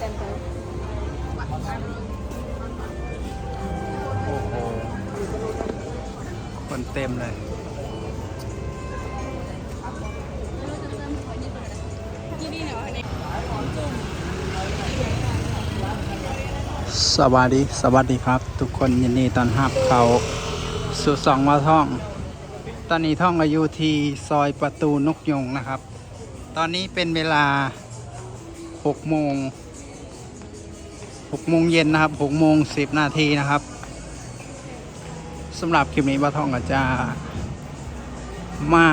โอ้โห คนเต็มเลย สวัสดี สวัสดีครับ ทุกคนยินดีตอนรับเขาสู่สองมาท่อง ตอนนี้ท่องอายุที่ซอยประตูนกยงนะครับ ตอนนี้เป็นเวลา6โมง 6โมงเย็นนะครับ6โมง10นาทีนะครับสำหรับคลิปนี้บ้าท่องก็จะมา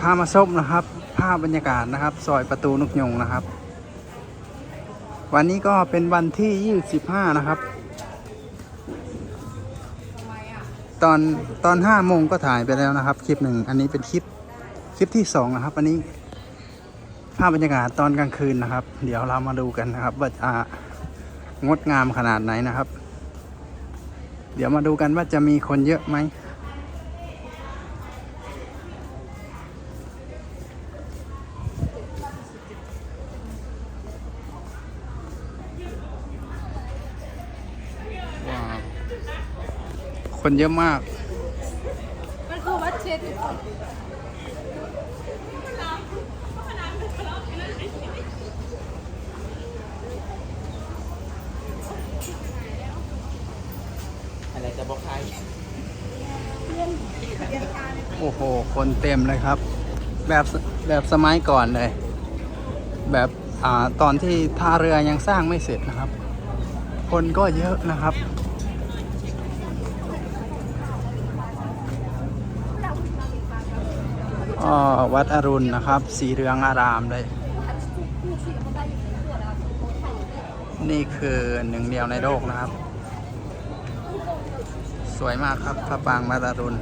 พามาส้มนะครับ ภาพบรรยากาศนะครับ ซอยประตูนกยงนะครับ วันนี้ก็เป็นวันที่25นะครับ ตอนตอน5โมงก็ถ่ายไปแล้วนะครับ คลิปหนึ่งอันนี้เป็นคลิปคลิปที่2นะครับ อันนี้ ภาพบรรยากาศตอนกลางคืนนะครับ เดี๋ยวเรามาดูกันนะครับว่าจะงดงามขนาดไหนนะครับ เดี๋ยวมาดูกันว่าจะมีคนเยอะไหมว้าวคนเยอะมาก มันคือวัดเชตุอะไรจะบอกใคร โอ้โห คนเต็มเลยครับ แบบแบบสมัยก่อนเลย แบบอ่าตอนที่ท่าเรือยังสร้างไม่เสร็จนะครับ คนก็เยอะนะครับอ่อวัดอรุณนะครับ สีเรืองอารามเลย นี่คือหนึ่งเดียวในโลกนะครับ วยมากครับพระปรางวัดอรุณ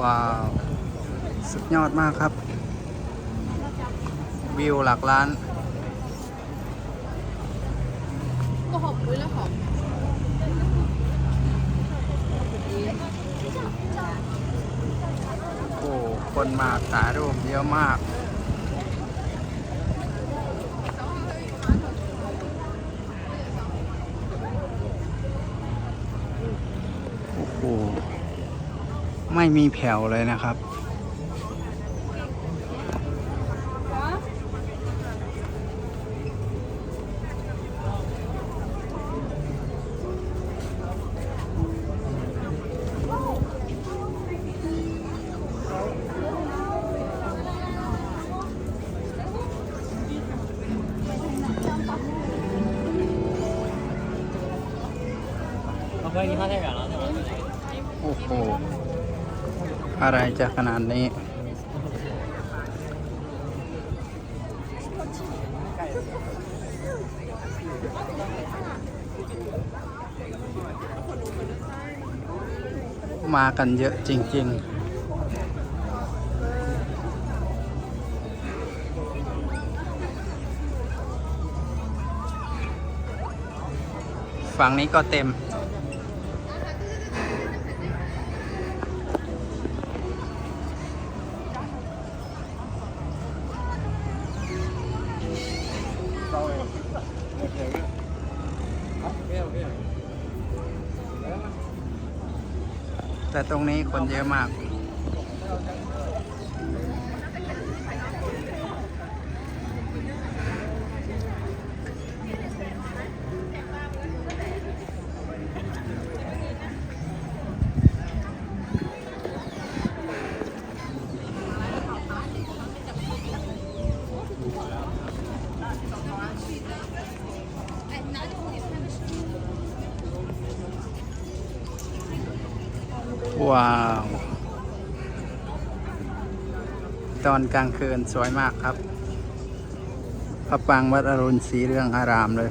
ว้าว สุดยอดมากครับ วิวหลักล้านก็หอมด้วยแล้วหอมโอ้คนมาถ่ายรูปเยอะมาก โอ้ไม่มีแผ่วเลยนะครับเอาเพื่อ โอ้โหอะไรจะขนาดนี้ มากันเยอะจริง ๆฝั่งนี้ก็เต็ม แต่ตรงนี้คนเยอะมาก ว้าว ตอนกลางคืนสวยมากครับ พระปางวัดอรุณสีเรืองอารามเลย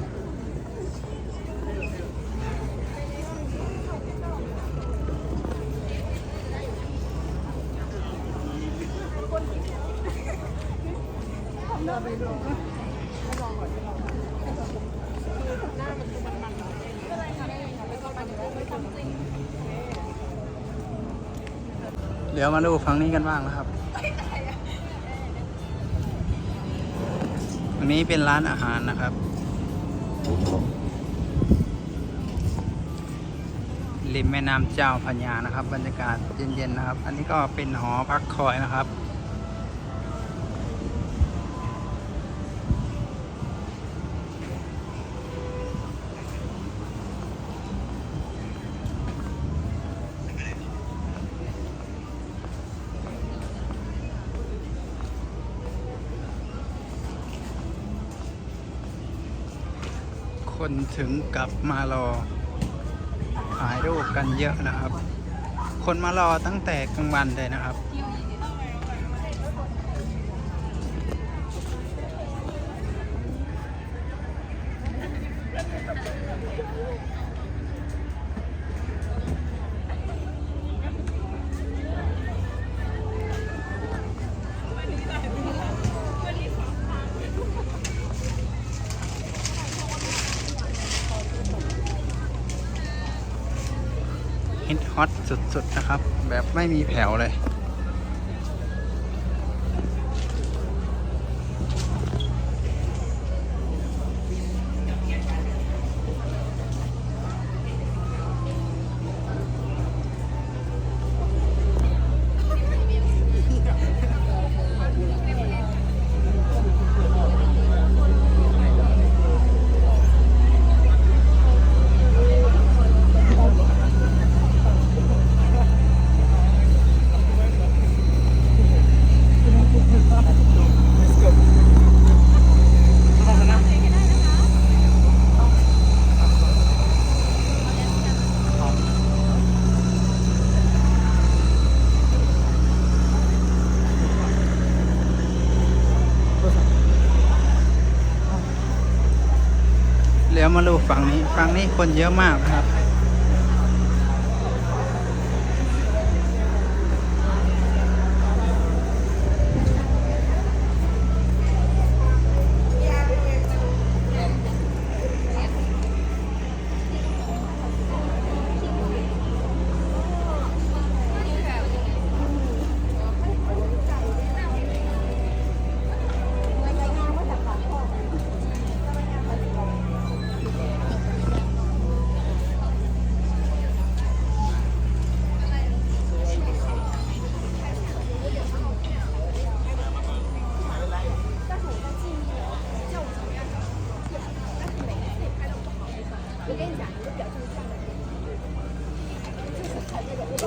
ดี๋ยวมาดูฝั่งนี้กันบ้างนะครับ อันนี้เป็นร้านอาหารนะครับ ริมแม่น้ำเจ้าพญานะครับ บรรยากาศเย็นๆนะครับ อันนี้ก็เป็นหอพักคอยนะครับ คนถึงกับมารอถ่ายรูปกันเยอะนะครับ คนมารอตั้งแต่กลางวันเลยนะครับ ฮอตสุดๆนะครับ แบบไม่มีแผ่วเลย ฝั่งนี้ฝั่งนี้คนเยอะมากครับ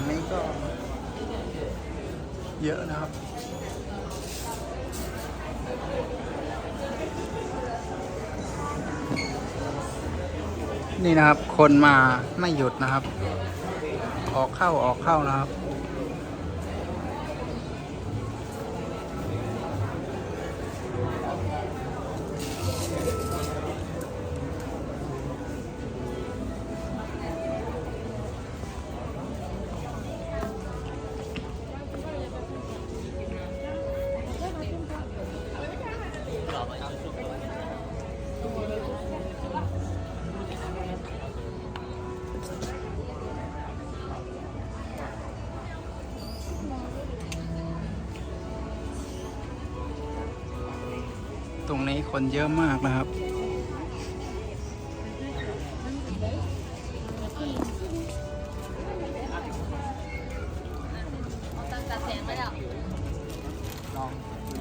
งนี้ก็เยอะนะครับ นี่นะครับ คนมาไม่หยุดนะครับ ออกเข้าออกเข้านะครับ คนเยอะมากนะครับ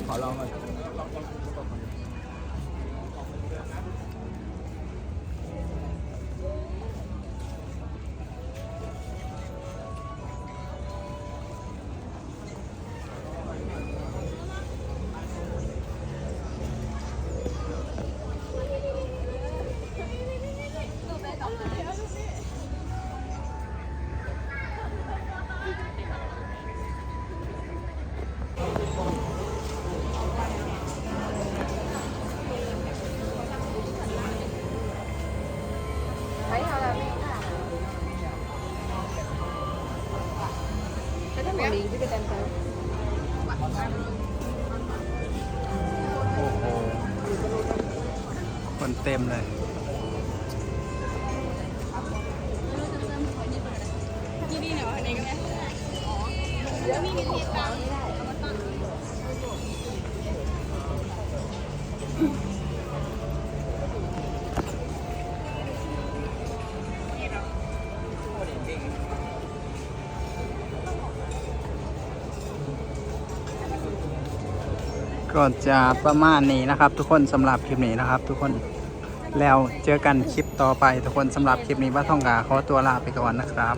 ขอลองก่อน คนเต็มเลยที่นี่เนาะอันนี้ก็ได้แล้วมีวิธีการเอามาตั้งก็จะประมาณนี้นะครับ ทุกคนสำหรับคลิปนี้นะครับ ทุกคน แล้วเจอกันคลิปต่อไปทุกคนสำหรับคลิปนี้ว่าท่องกาขอตัวลาไปก่อนนะครับ